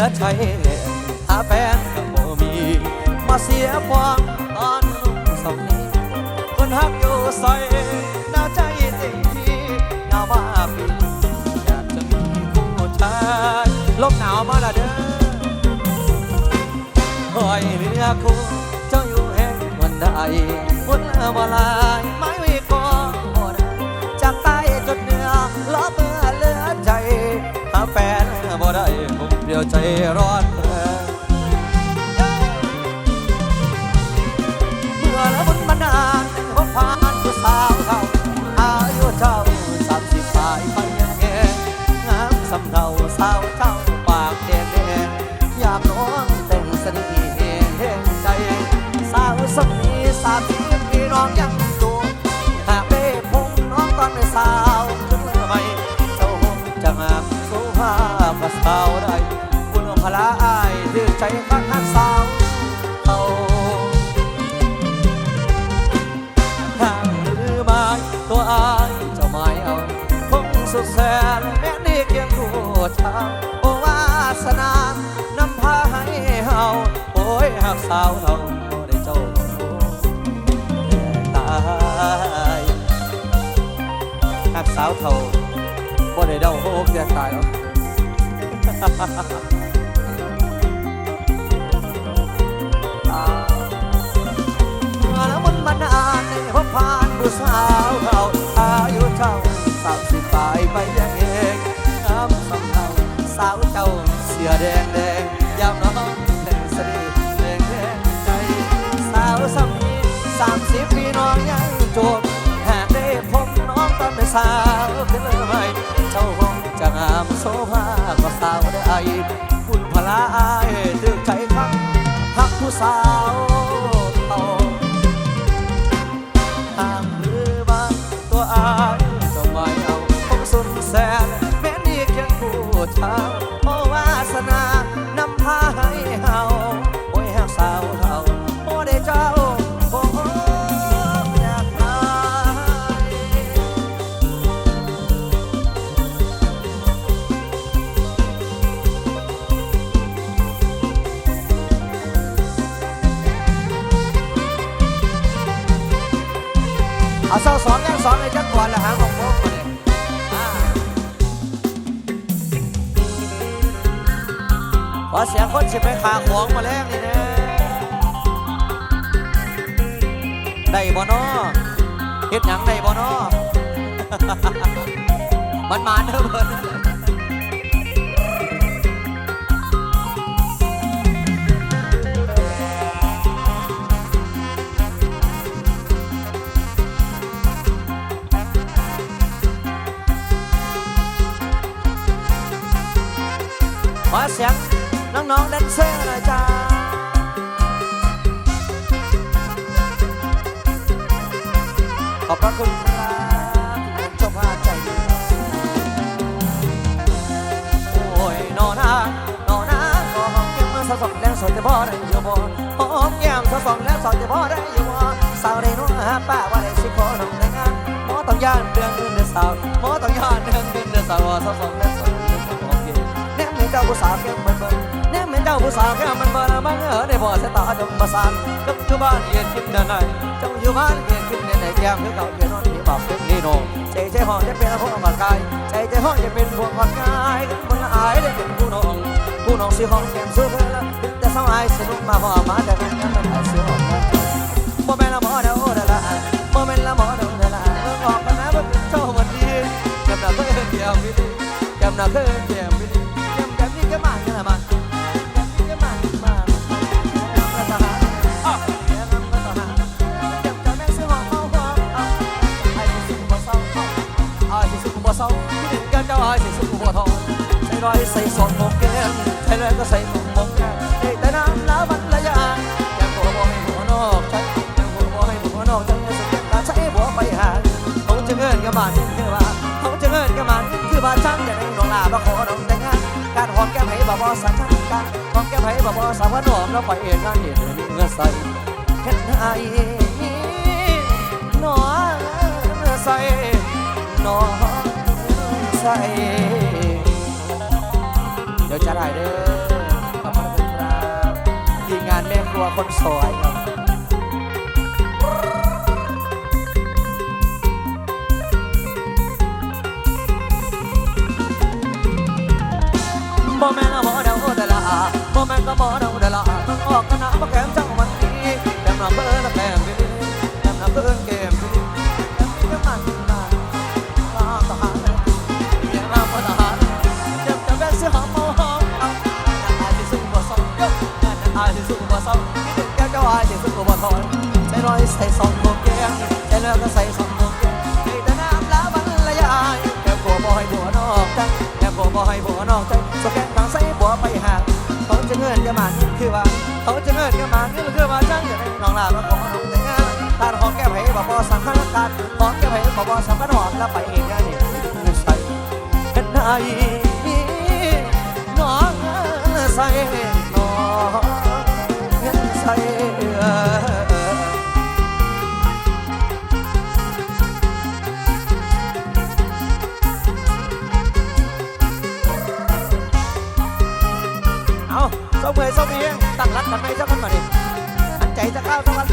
อใจหาแฟนก็บ่มี มาเสียความตอนนุ่มสมีคนฮักอยู่ใส่หน้าใจเต็มที่หน้าว่าปีอยากจะมีผู้ชายลมหนาวมาละเด้อคอยเรือคู่เจ้าอยู่แห่งวันใดวันวลา บสาวได้คุณพละอายถือใจข้างข้าสาวเขาทางมือไม้ตัวอายเจ้าไม้เอาคงสุดแสนแม้นี่เกียงคู่ชาวโอวาสนานำพาให้เฮาโอ้ยหักสาวเราได้เจ้าตายหักสาวเท่าบ่ได้เดาโฮกแยกตายหร อกแล้วมันมานานในพบผ่านผู้สาวเขาอายุเท่าสามสิบปลายไปยังเองงามสำเนาสาวเจ้าเสียแดงแดงยามน้องแดงสรีแดงแดงใจสาวสามีสามสิบปีน้องยังจบหากได้พบน้องตอนเป็นสาวขึ้นเลยไหมเจ้า งามโซภาก็สาวได้คุณพลาอายดึก เอาเศร้าสองแล้งสองเลยจักก่อนละหาของพวกมาเนี่ยอ่าขอเสียงคนสิไปขาของมาแล้งนี่นะได้บ่นอเฮ็ดหยังได้บ่นอมันมาเด้อเพิ่น สียงน้องๆแดนเซอร์หน่อยจ้าขอบพระคุณครับที่เจ้าภาพใจดีโอ้ยนอนานอนาหอมแก้มมาสะสองแล้วสอนจะพอได้อยู่บ่หอมแก้มสะสองแล้วสอนจะพอได้อยู่บ่สาวได้นัวหาป้าว่าได้สิขอน้องแต่งงานหมอต้องย่านเดือนเดือนเดือนสาวหมอต้องย่านเดือนเดือนเดือนสาวสะสองแล้วสอน เจ้าผู้สาวแก้มมันเบิ่งแนมเหมือนเจ้าผู้สาวแก้มมันเบิ่งบังเอิญได้พอสายตาจงมาสานกับอยู่บ้านเย็นคิดเดินไหนเจ้าอยู่บ้านเย็นคิดเดินไหนแก้มคือเก่าเย็นนอนที่บอกเป็นนี่โนใจใจห้องจะเป็นพวกก่อนกายใจใจห้องจะเป็นพวกก่อนกายคนละอายได้เป็นผู้น้องผู้น้องสิห้องแก้มสู้เพื่อนละแต่สาวอายสนุกมาห้อมาแต่เป็นยังมันเสียออกมาบ่แม่นละหมอเดาเดาละบ่แม่นละหมอเดาเดาละเออออกกันนะว่เป็นเจ้าวันดีแก้มหน้าเพื่อนเดียวมิลีแก้มหน้าเพื่อน เศร้าเด่นกันเจ้าไอ้สิสุบ่ทอนใส่ร้อยใส่สองหมกแก้มใส่แล้วก็ใส่หมกหมกแก้มได้แต่น้ำแล้วมันละยางแก้มบ่บ่ให้หัวนอกใจแก้มบ่บ่ให้หัวนอกใจสุดแก้มตาใช้บ่ไปหาเขาจะเงินกับมันคือว่าเขาจะเงินกับมันคือว่าฉันจะได้น้องลาบ่ขอน้องแต่งงานการหอมแก้มให้บ่บ่สัญชาติการหอมแก้มให้บ่บ่สาวหอมแล้วไปเองงานเห็นเงื่อใส่เฮ็ดให้หนอใส่หนอ ใจเดี๋ยวจะได้เด้อขอบคุณครับทีมงานแม่ครัวคนสวยครับบ่แม่นบ่เดาเดลาบ่แม่นก็บ่เดาเดลาต้องออกกันนะมาแก้มจังวันนี้แก้มน้ำเบิ่ลแล้มเบิ้ลแก้มน้ำเบิ้ก ใส่สองโมงแก้มใจเลิกก็ใส่สองโมงแก้มให้แต่น้ำละวันละยายแก้มบัวบ่ให้บัวนอกใจแก้มบัวบ่ให้บัวนอกใจสแกนทางใส่บัวไปหาเขาจะเงินจะมานี่คือว่า เขาจะเงินจะมานี่คือว่าจังอย่างน้องลามาขอน้องแต่งงานตาหอมแก้มให้บ่บ่สำคัญกันหอมแก้มให้บ่บ่สำคัญหอมแล้วไปเองงานนี่คือใส่กันได้น้องใส่น้อง รัดกันไหมสักคนมาดิอันใจจะเข้าสักคน